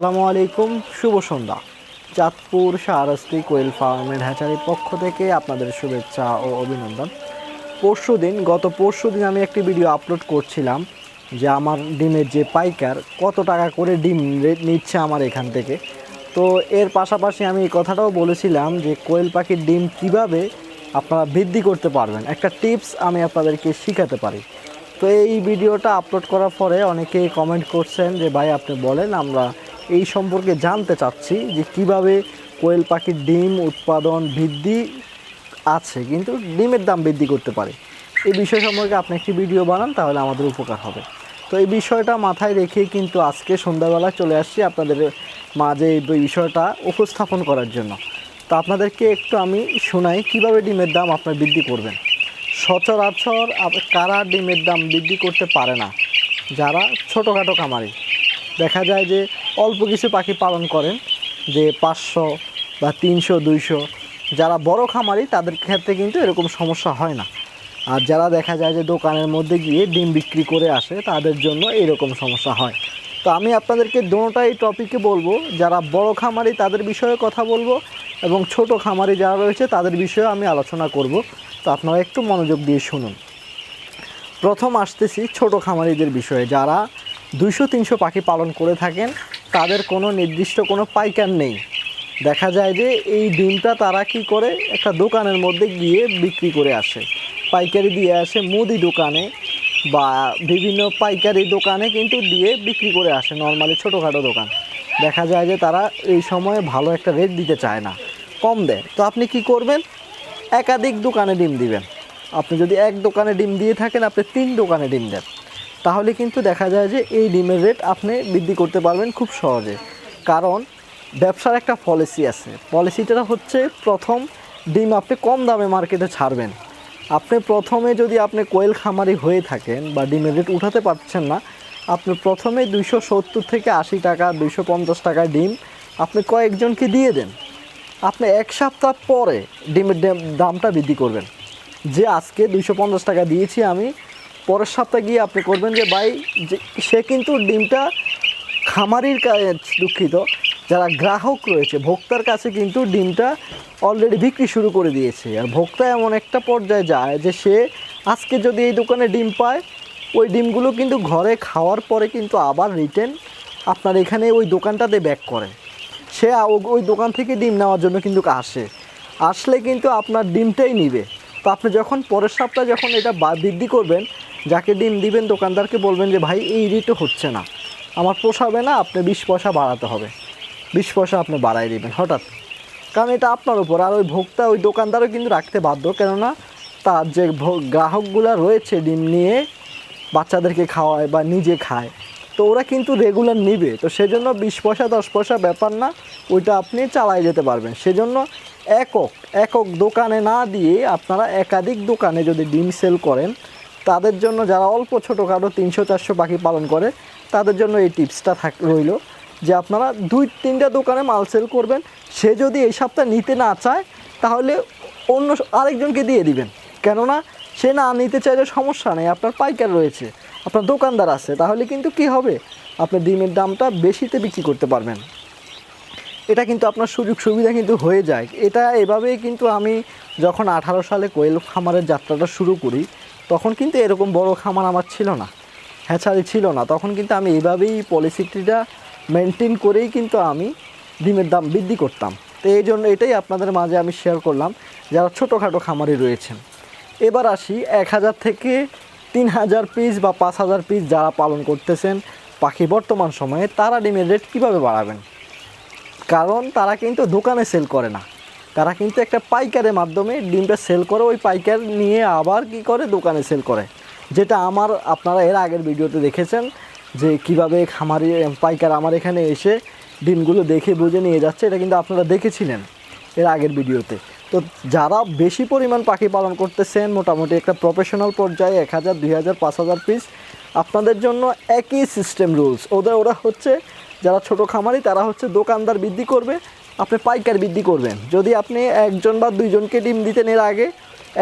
আসসালামু আলাইকুম, শুভ সন্ধ্যা। চাঁদপুর শাহরাস্তি কোয়েল ফার্মের হ্যাচারির পক্ষ থেকে আপনাদের শুভেচ্ছা ও অভিনন্দন। পরশু দিন, গত পরশু দিন আমি একটি ভিডিও আপলোড করছিলাম যে আমার ডিমের যে পাইকার, কত টাকা করে ডিম রে- নিচ্ছে আমার এখান থেকে। তো এর পাশাপাশি আমি এই কথাটাও বলেছিলাম যে কোয়েল পাখির ডিম কীভাবে আপনারা বৃদ্ধি করতে পারবেন। একটা টিপস আমি আপনাদেরকে শিখাতে পারি। তো এই ভিডিওটা আপলোড করার পরে অনেকেই কমেন্ট করছেন যে, ভাই, আপনি বলেন, আমরা এই সম্পর্কে জানতে চাচ্ছি যে কীভাবে কোয়েল পাখির ডিম উৎপাদন বৃদ্ধি আছে, কিন্তু ডিমের দাম বৃদ্ধি করতে পারে। এই বিষয় সম্পর্কে আপনি একটি ভিডিও বানান, তাহলে আমাদের উপকার হবে। তো এই বিষয়টা মাথায় রেখে কিন্তু আজকে সন্ধ্যাবেলা চলে আসছি আপনাদের মাঝে এই বিষয়টা উপস্থাপন করার জন্য। তো আপনাদেরকে একটু আমি শোনাই, কীভাবে ডিমের দাম আপনার বৃদ্ধি করবেন? সচরাচর কারা ডিমের দাম বৃদ্ধি করতে পারে না? যারা ছোটোখাটো খামারি। দেখা যায় যে অল্প কিছু পাখি পালন করেন, যে পাঁচশো বা তিনশো, দুইশো। যারা বড় খামারি, তাদের ক্ষেত্রে কিন্তু এরকম সমস্যা হয় না। আর যারা দেখা যায় যে দোকানের মধ্যে গিয়ে ডিম বিক্রি করে আসে, তাদের জন্য এরকম সমস্যা হয়। তো আমি আপনাদেরকে দোনোটা এই টপিকে বলব। যারা বড় খামারি, তাদের বিষয়ে কথা বলব এবং ছোট খামারি যারা রয়েছে, তাদের বিষয়ে আমি আলোচনা করব। তো আপনারা একটু মনোযোগ দিয়ে শুনুন। প্রথম আসতেছি ছোট খামারিদের বিষয়ে। যারা দুইশো, তিনশো পাখি পালন করে থাকেন তাদের কোনো নির্দিষ্ট কোনো পাইকার নেই। দেখা যায় যে এই ডিমটা তারা কি করে একটা দোকানের মধ্যে গিয়ে বিক্রি করে আসে। পাইকারি দিয়ে আসে মুদি দোকানে বা বিভিন্ন পাইকারি দোকানে কিন্তু দিয়ে বিক্রি করে আসে, নর্মালি ছোটোখাটো দোকান। দেখা যায় যে তারা এই সময়ে ভালো একটা রেট দিতে চায় না, কম দেয়। তো আপনি কি করবেন? একাধিক দোকানে ডিম দিবেন। আপনি যদি এক দোকানে ডিম দিয়ে থাকেন, আপনি তিন দোকানে ডিম দেন। তাহলে কিন্তু দেখা যায় যে এই ডিমের রেট আপনি বৃদ্ধি করতে পারবেন খুব সহজে। কারণ ব্যবসার একটা পলিসি আছে। পলিসিটা হচ্ছে প্রথম ডিম আপনি কম দামে মার্কেটে ছাড়বেন। আপনি প্রথমে যদি আপনি কোয়েল খামারি হয়ে থাকেন বা ডিমের রেট উঠাতে পারছেন না, আপনি প্রথমে দুইশো সত্তর থেকে আশি টাকা, দুইশো পঞ্চাশ টাকা ডিম আপনি কয়েকজনকে দিয়ে দেন। আপনি এক সপ্তাহ পরে ডিমের দাম- দামটা বৃদ্ধি করবেন। যে আজকে দুইশো পঞ্চাশ টাকা দিয়েছি আমি পরের সপ্তাহে গিয়ে আপনি করবেন যে, ভাই সে কিন্তু ডিমটা খামারির কা- দুঃখিত, যারা গ্রাহক রয়েছে, ভোক্তার কাছে কিন্তু ডিমটা অলরেডি বিক্রি শুরু করে দিয়েছে। আর ভোক্তা এমন একটা পর্যায়ে যায় যে, সে আজকে যদি এই দোকানে ডিম পায়, ওই ডিমগুলো কিন্তু ঘরে খাওয়ার পরে কিন্তু আবার রিটেন আপনার এখানে ওই দোকানটাতে ব্যাক করে। সে ওই দোকান থেকে ডিম নেওয়ার জন্য কিন্তু আসে। আসলে কিন্তু আপনার ডিমটাই নিবে। তো আপনি যখন পরের সপ্তাহে যখন এটা বৃদ্ধি করবেন যাকে ডিম দিবেন দোকানদারকে বলবেন যে, ভাই, এই রেটও হচ্ছে না। আমার পোষাবে না, আপনি বিশ পয়সা বাড়াতে হবে। বিশ পয়সা আপনি বাড়াই দিবেন, হঠাৎ। কারণ এটা আপনার উপর। আর ওই ভোক্তা, ওই দোকানদারও কিন্তু রাখতে বাধ্য। কেননা, তার যে গ্রাহকগুলা রয়েছে ডিম নিয়ে, বাচ্চাদেরকে খাওয়ায় বা নিজে খায়, তো ওরা কিন্তু রেগুলার নিবে। তো সেজন্য বিশ পয়সা, দশ পয়সা ব্যাপার না, ওইটা আপনি চালাই যেতে পারবেন। সেজন্য একক একক দোকানে না দিয়ে আপনারা একাধিক দোকানে যদি ডিম সেল করেন তাদের জন্য যারা অল্প ছোটোখাটো তিনশো, চারশো পাখি পালন করে, তাদের জন্য এই টিপসটা থাক, রইল যে আপনারা দুই, তিনটা দোকানে মাল সেল করবেন। সে যদি এই সপ্তাহে নিতে না চায়, তাহলে অন্য আরেকজনকে দিয়ে দিবেন। কেননা সে না নিতে চাইলে সমস্যা নেই, আপনার পাইকার রয়েছে, আপনার দোকানদার আছে, তাহলে কিন্তু কি হবে? আপনি ডিমের দামটা বেশিতে বিক্রি করতে পারবেন। এটা কিন্তু আপনার সুযোগ সুবিধা কিন্তু হয়ে যায়। এটা এভাবেই কিন্তু আমি যখন আঠারো সালে কোয়েল খামারের যাত্রাটা শুরু করি তখন কিন্তু এরকম বড় খামার আমার ছিল না হ্যাচারি ছিল না। তখন কিন্তু আমি এইভাবেই পলিসিটিটা মেনটেন করেই কিন্তু আমি ডিমের দাম বৃদ্ধি করতাম। তো এই জন্য এটাই আপনাদের মাঝে আমি শেয়ার করলাম, যারা ছোটোখাটো খামারি রয়েছেন। এবার আসি, এক হাজার থেকে তিন হাজার পিস বা পাঁচ হাজার পিস যারা পালন করতেছেন, পাখি বর্তমান সময়ে তারা ডিমের রেট কীভাবে বাড়াবেন? কারণ তারা কিন্তু দোকানে সেল করে না। তারা কিন্তু একটা পাইকারের মাধ্যমে ডিমটা সেল করে, ওই পাইকার নিয়ে আবার কি করে? দোকানে সেল করে। যেটা আমার, আপনারা এর আগের ভিডিওতে দেখেছেন যে কীভাবে খামারি, পাইকার আমার এখানে এসে ডিমগুলো দেখে বুঝে নিয়ে যাচ্ছে, এটা কিন্তু আপনারা দেখেছিলেন এর আগের ভিডিওতে। তো যারা বেশি পরিমাণ পাখি পালন করতেছেন, মোটামুটি একটা প্রফেশনাল পর্যায়ে, এক হাজার, দুই হাজার, পাঁচ হাজার পিস আপনাদের জন্য একই সিস্টেম রুলস ওদের, ওরা হচ্ছে, যারা ছোট খামারি, তারা হচ্ছে দোকানদার বৃদ্ধি করবে আপনি পাইকার বৃদ্ধি করবেন। যদি আপনি একজন বা দুইজনকে ডিম দিতেন এর আগে,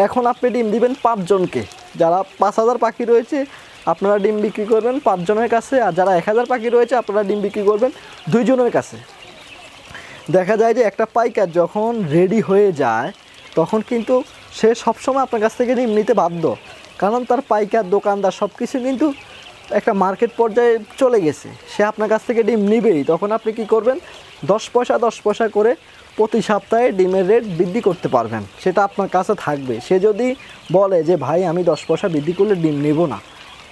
এখন আপনি ডিম দিবেন পাঁচজনকে। যারা পাঁচ হাজার পাখি রয়েছে, আপনারা ডিম বিক্রি করবেন পাঁচজনের কাছে, আর যারা এক হাজার পাখি রয়েছে, আপনারা ডিম বিক্রি করবেন দুইজনের কাছে। দেখা যায় যে একটা পাইকার যখন রেডি হয়ে যায়, তখন কিন্তু সে সবসময় আপনার কাছ থেকে ডিম নিতে বাধ্য। কারণ তার পাইকার, দোকানদার সব কিছু কিন্তু একটা মার্কেট পর্যায়ে চলে গেছে। সে আপনার কাছ থেকে ডিম নিবেই। তখন আপনি কি করবেন? দশ পয়সা দশ পয়সা করে প্রতি সপ্তাহে ডিমের রেট বৃদ্ধি করতে পারবেন। সেটা আপনার কাছে থাকবে। সে যদি বলে যে, ভাই, আমি দশ পয়সা বৃদ্ধি করলে ডিম নেব না।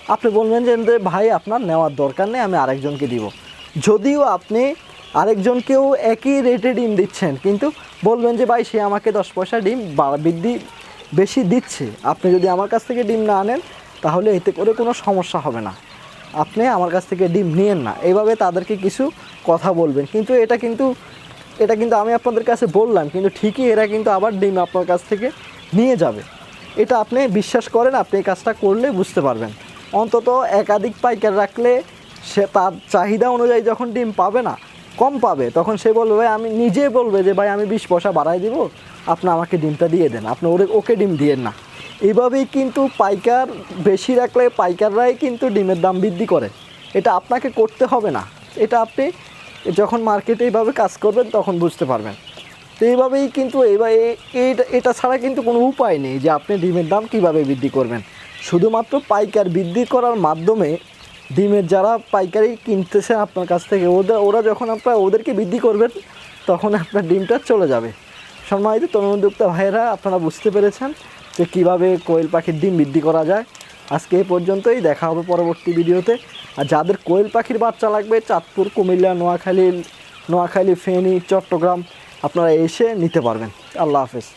আপনি বলবেন যে ভাই, আপনার নেওয়ার দরকার নেই, আমি আরেকজনকে দিব। যদিও আপনি আরেকজনকেও একই রেটে ডিম দিচ্ছেন, কিন্তু বলবেন যে, ভাই, সে আমাকে দশ পয়সা ডিম বৃদ্ধি বেশি দিচ্ছে। আপনি যদি আমার কাছ থেকে ডিম না আনেন তাহলে এতে করে কোনো সমস্যা হবে না। আপনি আমার কাছ থেকে ডিম নিয়েন না। এইভাবে তাদেরকে কিছু কথা বলবেন। কিন্তু এটা কিন্তু এটা কিন্তু আমি আপনাদের কাছে বললাম, কিন্তু ঠিকই এরা কিন্তু আবার ডিম আপনার কাছ থেকে নিয়ে যাবে। এটা আপনি বিশ্বাস করেন, আপনি এই কাজটা করলে বুঝতে পারবেন। অন্তত একাধিক পাইকার রাখলে সে তার চাহিদা অনুযায়ী যখন ডিম পাবে না, কম পাবে, তখন সে বলবে আমি নিজে বলবে যে, ভাই, আমি বিশ পয়সা বাড়াই দিব, আপনি আমাকে ডিমটা দিয়ে দেন, আপনি ওরে, ওকে ডিম দিয়েন না। এইভাবেই কিন্তু পাইকার বেশি রাখলে পাইকাররাই কিন্তু ডিমের দাম বৃদ্ধি করে। এটা আপনাকে করতে হবে না। এটা আপনি যখন মার্কেটে এইভাবে কাজ করবেন তখন বুঝতে পারবেন। তো এইভাবেই কিন্তু এইবার এ- এইটা, এটা ছাড়া কিন্তু কোনো উপায় নেই যে আপনি ডিমের দাম কীভাবে বৃদ্ধি করবেন। শুধুমাত্র পাইকার বৃদ্ধি করার মাধ্যমে ডিমের যারা পাইকারি কিনতেছে আপনার কাছ থেকে, ওদের, ওরা যখন আপনার, ওদেরকে বৃদ্ধি করবেন, তখন আপনার ডিমটা চলে যাবে। সম্মানিত তরুণ উদ্যোক্তা ভাইয়েরা, আপনারা বুঝতে পেরেছেন যে কীভাবে কোয়েল পাখির ডিম বৃদ্ধি করা যায়। আজকে এই পর্যন্তই, দেখা হবে পরবর্তী ভিডিওতে। আর যাদের কোয়েল পাখির বাচ্চা লাগবে, চাঁদপুর, কুমিল্লা নোয়াখালী নোয়াখালী, ফেনী, চট্টগ্রাম, আপনারা এসে নিতে পারবেন। আল্লাহ হাফেজ।